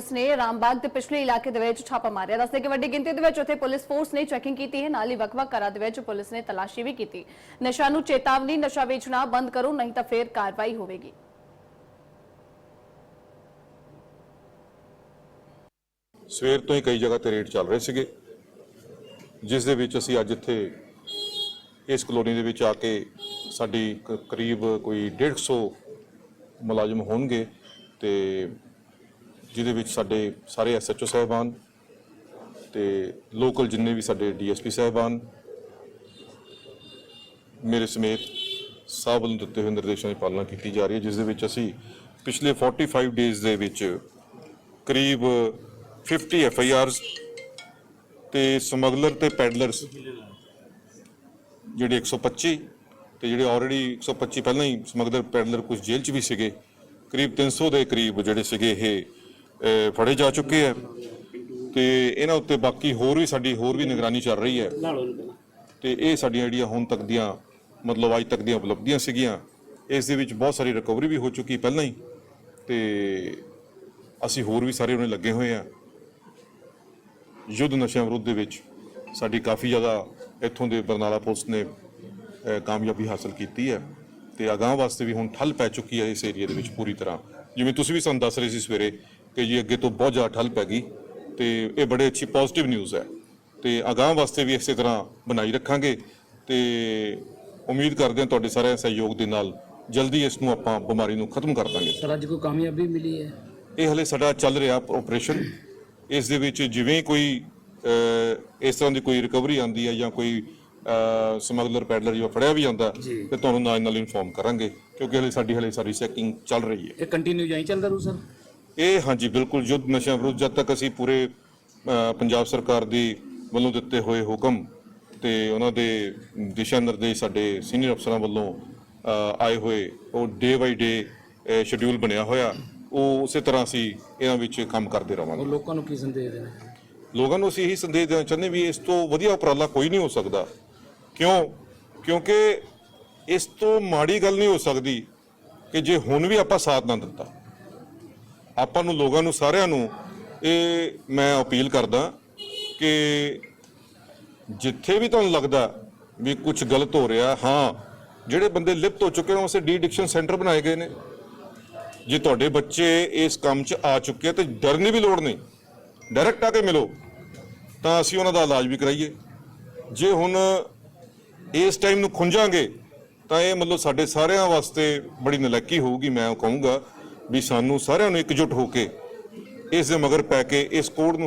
Police ਨੇ ਰਾਮਬਾਗ ਦੇ ਪਿਛਲੇ ਇਲਾਕੇ ਦੇ ਵਿੱਚ ਛਾਪਾ ਮਾਰਿਆ। ਦੱਸਦੇ ਕਿ ਵੱਡੀ ਗਿਣਤੀ ਦੇ ਵਿੱਚ ਉੱਥੇ ਪੁਲਿਸ ਫੋਰਸ ਨੇ ਚੈਕਿੰਗ ਕੀਤੀ ਹੈ। ਨਾਲ ਹੀ ਵੱਖ-ਵੱਖ ਘਰਾਂ ਦੇ ਵਿੱਚ ਪੁਲਿਸ ਨੇ ਤਲਾਸ਼ੀ ਵੀ ਕੀਤੀ। ਨਸ਼ਾ ਨੂੰ ਚੇਤਾਵਨੀ, ਨਸ਼ਾ ਵੇਚਣਾ ਬੰਦ ਕਰੋ, ਨਹੀਂ ਤਾਂ ਫੇਰ ਕਾਰਵਾਈ ਹੋਵੇਗੀ। ਸਵੇਰ ਤੋਂ ਹੀ ਕਈ ਜਗ੍ਹਾ ਤੇ ਰੇਡ ਚੱਲ ਰਹੇ ਸੀਗੇ। ਜਿਸ ਦੇ ਵਿੱਚ ਅਸੀਂ ਅੱਜ ਇੱਥੇ ਇਸ ਕਲੋਨੀ ਦੇ ਵਿੱਚ ਆ ਕੇ ਸਾਡੀ ਕਰੀਬ ਕੋਈ 150 ਮੁਲਾਜ਼ਮ ਹੋਣਗੇ ਤੇ ਜਿਹਦੇ ਵਿੱਚ ਸਾਡੇ ਸਾਰੇ ਐਸਐਚਓ ਸਾਹਿਬਾਨ ਤੇ ਲੋਕਲ ਜਿੰਨੇ ਵੀ ਸਾਡੇ ਡੀਐਸਪੀ ਸਾਹਿਬਾਨ ਮੇਰੇ ਸਮੇਤ ਸਭ ਵੱਲੋਂ ਦਿੱਤੇ ਹੋਏ ਨਿਰਦੇਸ਼ਾਂ ਦੀ ਪਾਲਣਾ ਕੀਤੀ ਜਾ ਰਹੀ ਹੈ, ਜਿਸ ਦੇ ਵਿੱਚ ਅਸੀਂ ਪਿਛਲੇ 45 ਡੇਜ਼ ਦੇ ਵਿੱਚ ਕਰੀਬ 50 ਐਫ ਆਈ ਆਰਸ ਤੇ ਸਮਗਲਰ ਤੇ ਪੈਡਲਰਸ ਜਿਹੜੇ 125 ਤੇ ਜਿਹੜੇ ਆਲਰੇਡੀ 125 ਪਹਿਲਾਂ ਹੀ ਸਮਗਲਰ, ਪੈਡਲਰ ਕੁਝ ਜੇਲ੍ਹ 'ਚ ਵੀ ਸੀਗੇ, ਕਰੀਬ 300 ਦੇ ਕਰੀਬ ਜਿਹੜੇ ਸੀਗੇ ਇਹ ਫੜੇ ਜਾ ਚੁੱਕੇ ਆ ਤੇ ਇਹਨਾਂ ਉੱਤੇ ਬਾਕੀ ਹੋਰ ਵੀ ਸਾਡੀ ਹੋਰ ਵੀ ਨਿਗਰਾਨੀ ਚੱਲ ਰਹੀ ਹੈ। ਤੇ ਇਹ ਸਾਡੀਆਂ ਜਿਹੜੀਆਂ ਹੁਣ ਤੱਕ ਦੀਆਂ ਮਤਲਬ ਅੱਜ ਤੱਕ ਦੀਆਂ ਉਪਲਬਧੀਆਂ ਸੀਗੀਆਂ ਇਸ ਦੇ ਵਿੱਚ ਬਹੁਤ ਸਾਰੀ ਰਿਕਵਰੀ ਵੀ ਹੋ ਚੁੱਕੀ ਪਹਿਲਾਂ ਹੀ। ਤੇ ਅਸੀਂ ਹੋਰ ਵੀ ਸਾਰੇ ਉਹਨੇ ਲੱਗੇ ਹੋਏ ਆ। ਯੁੱਧ ਨਸ਼ਿਆਂ ਵਿਰੁੱਧ ਦੇ ਵਿੱਚ ਸਾਡੀ ਕਾਫੀ ਜ਼ਿਆਦਾ ਇੱਥੋਂ ਦੇ ਬਰਨਾਲਾ ਪੁਲਿਸ ਨੇ ਕਾਮਯਾਬੀ ਹਾਸਲ ਕੀਤੀ ਹੈ। ਤੇ ਅਗਾਂਹ ਵਾਸਤੇ ਵੀ ਹੁਣ ਠੱਲ ਪੈ ਚੁੱਕੀ ਹੈ ਇਸ ਏਰੀਆ ਦੇ ਵਿੱਚ ਪੂਰੀ ਤਰ੍ਹਾਂ। ਜਿਵੇਂ ਤੁਸੀਂ ਵੀ ਸਾਨੂੰ ਦੱਸ ਰਹੇ ਸੀ ਸਵੇਰੇ ਕਿ ਜੀ ਅੱਗੇ ਤੋਂ ਬਹੁਤ ਜ਼ਿਆਦਾ ਠੱਲ ਪੈ ਗਈ ਤੇ ਇਹ ਬੜੇ ਅੱਛੀ ਪੋਜ਼ਿਟਿਵ ਨਿਊਜ਼ ਹੈ। ਤੇ ਅਗਾਂਹ ਵਾਸਤੇ ਵੀ ਇਸੇ ਤਰ੍ਹਾਂ ਬਣਾਈ ਰੱਖਾਂਗੇ ਤੇ ਉਮੀਦ ਕਰਦੇ ਹਾਂ ਤੁਹਾਡੇ ਸਾਰਿਆਂ ਸਹਿਯੋਗ ਦੇ ਨਾਲ ਜਲਦੀ ਇਸ ਨੂੰ ਆਪਾਂ ਬਿਮਾਰੀ ਨੂੰ ਖਤਮ ਕਰ ਦਾਂਗੇ। ਸਰ ਅੱਜ ਕੋਈ ਕਾਮਯਾਬੀ ਮਿਲੀ ਹੈ? ਇਹ ਹਲੇ ਸਾਡਾ ਚੱਲ ਰਿਹਾ ਆਪਰੇਸ਼ਨ ਇਸ ਦੇ ਵਿੱਚ ਜਿਵੇਂ ਕੋਈ ਇਸ ਤਰ੍ਹਾਂ ਦੀ ਕੋਈ ਰਿਕਵਰੀ ਆਂਦੀ ਹੈ ਜਾਂ ਕੋਈ ਸਮਗਲਰ ਪੈਡਲਰ ਜੋ ਫੜਿਆ ਵੀ ਜਾਂਦਾ। ਤੇ ਤੁਹਾਨੂੰ ਨਾਲ ਨਾਲ ਇਨਫੋਰਮ ਕਰਾਂਗੇ ਕਿਉਂਕਿ ਹਲੇ ਸਾਡੀ ਹਲੇ ਸਾਰੀ ਚੈਕਿੰਗ ਚੱਲ ਰਹੀ ਹੈ। ਇਹ ਕੰਟੀਨਿਊ ਜਾਈ ਚੱਲਦਾ ਰੂ ਸਰ? ਇਹ ਹਾਂਜੀ ਬਿਲਕੁਲ ਯੁੱਧ ਨਸ਼ਿਆਂ ਵਿਰੁੱਧ ਜਦ ਤੱਕ ਅਸੀਂ ਪੂਰੇ ਪੰਜਾਬ ਸਰਕਾਰ ਦੀ ਵੱਲੋਂ ਦਿੱਤੇ ਹੋਏ ਹੁਕਮ ਤੇ ਉਹਨਾਂ ਦੇ ਦਿਸ਼ਾ ਨਿਰਦੇਸ਼ ਸਾਡੇ ਸੀਨੀਅਰ ਅਫਸਰਾਂ ਵੱਲੋਂ ਆਏ ਹੋਏ ਉਹ ਡੇ ਬਾਈ ਡੇ ਸ਼ਡਿਊਲ ਬਣਿਆ ਹੋਇਆ ਉਹ ਉਸੇ ਤਰ੍ਹਾਂ ਅਸੀਂ ਇਹਨਾਂ ਵਿੱਚ ਕੰਮ ਕਰਦੇ ਰਵਾਂਗੇ ਲੋਕਾਂ ਨੂੰ ਕੀ ਸੰਦੇਸ਼ ਦੇਣਾ? ਲੋਕਾਂ ਨੂੰ ਅਸੀਂ ਇਹੀ ਸੰਦੇਸ਼ ਦੇਣਾ ਚਾਹੁੰਦੇ ਵੀ ਇਸ ਤੋਂ ਵਧੀਆ ਉਪਰਾਲਾ ਕੋਈ ਨਹੀਂ ਹੋ ਸਕਦਾ। ਕਿਉਂ? ਕਿਉਂਕਿ ਇਸ ਤੋਂ ਮਾੜੀ ਗੱਲ ਨਹੀਂ ਹੋ ਸਕਦੀ ਕਿ ਜੇ ਹੁਣ ਵੀ ਆਪਾਂ ਸਾਥ ਨਾ ਦਿੱਤਾ। ਆਪਾਂ ਨੂੰ ਲੋਕਾਂ ਨੂੰ ਸਾਰਿਆਂ ਨੂੰ ਇਹ ਮੈਂ ਅਪੀਲ ਕਰਦਾ ਕਿ ਜਿੱਥੇ ਵੀ ਤੁਹਾਨੂੰ ਲੱਗਦਾ ਵੀ ਕੁਝ ਗਲਤ ਹੋ ਰਿਹਾ, ਹਾਂ, ਜਿਹੜੇ ਬੰਦੇ ਲਿਪਤ ਹੋ ਚੁੱਕੇ ਨੇ, ਉਸੇ ਡੀ ਡਿਕਸ਼ਨ ਸੈਂਟਰ ਬਣਾਏ ਗਏ ਨੇ। ਜੇ ਤੁਹਾਡੇ ਬੱਚੇ ਇਸ ਕੰਮ 'ਚ ਆ ਚੁੱਕੇ ਆ ਤੇ ਡਰਨ ਦੀ ਵੀ ਲੋੜ ਨਹੀਂ, ਡਾਇਰੈਕਟ ਆ ਕੇ ਮਿਲੋ, ਤਾਂ ਅਸੀਂ ਉਹਨਾਂ ਦਾ ਇਲਾਜ ਵੀ ਕਰਾਈਏ। ਜੇ ਹੁਣ ਇਸ ਟਾਈਮ ਨੂੰ ਖੁੰਝਾਂਗੇ, ਤਾਂ ਇਹ ਮਤਲਬ ਸਾਡੇ ਸਾਰਿਆਂ ਵਾਸਤੇ ਬੜੀ ਨਲਾਇਕੀ ਹੋਊਗੀ, ਮੈਂ ਕਹੂੰਗਾ। ਵੀ ਸਾਨੂੰ ਸਾਰਿਆਂ ਨੂੰ ਇਕਜੁੱਟ ਹੋ ਕੇ ਇਸ ਦੇ ਮਗਰ ਪੈ ਕੇ ਇਸ ਕੋਡ ਨੂੰ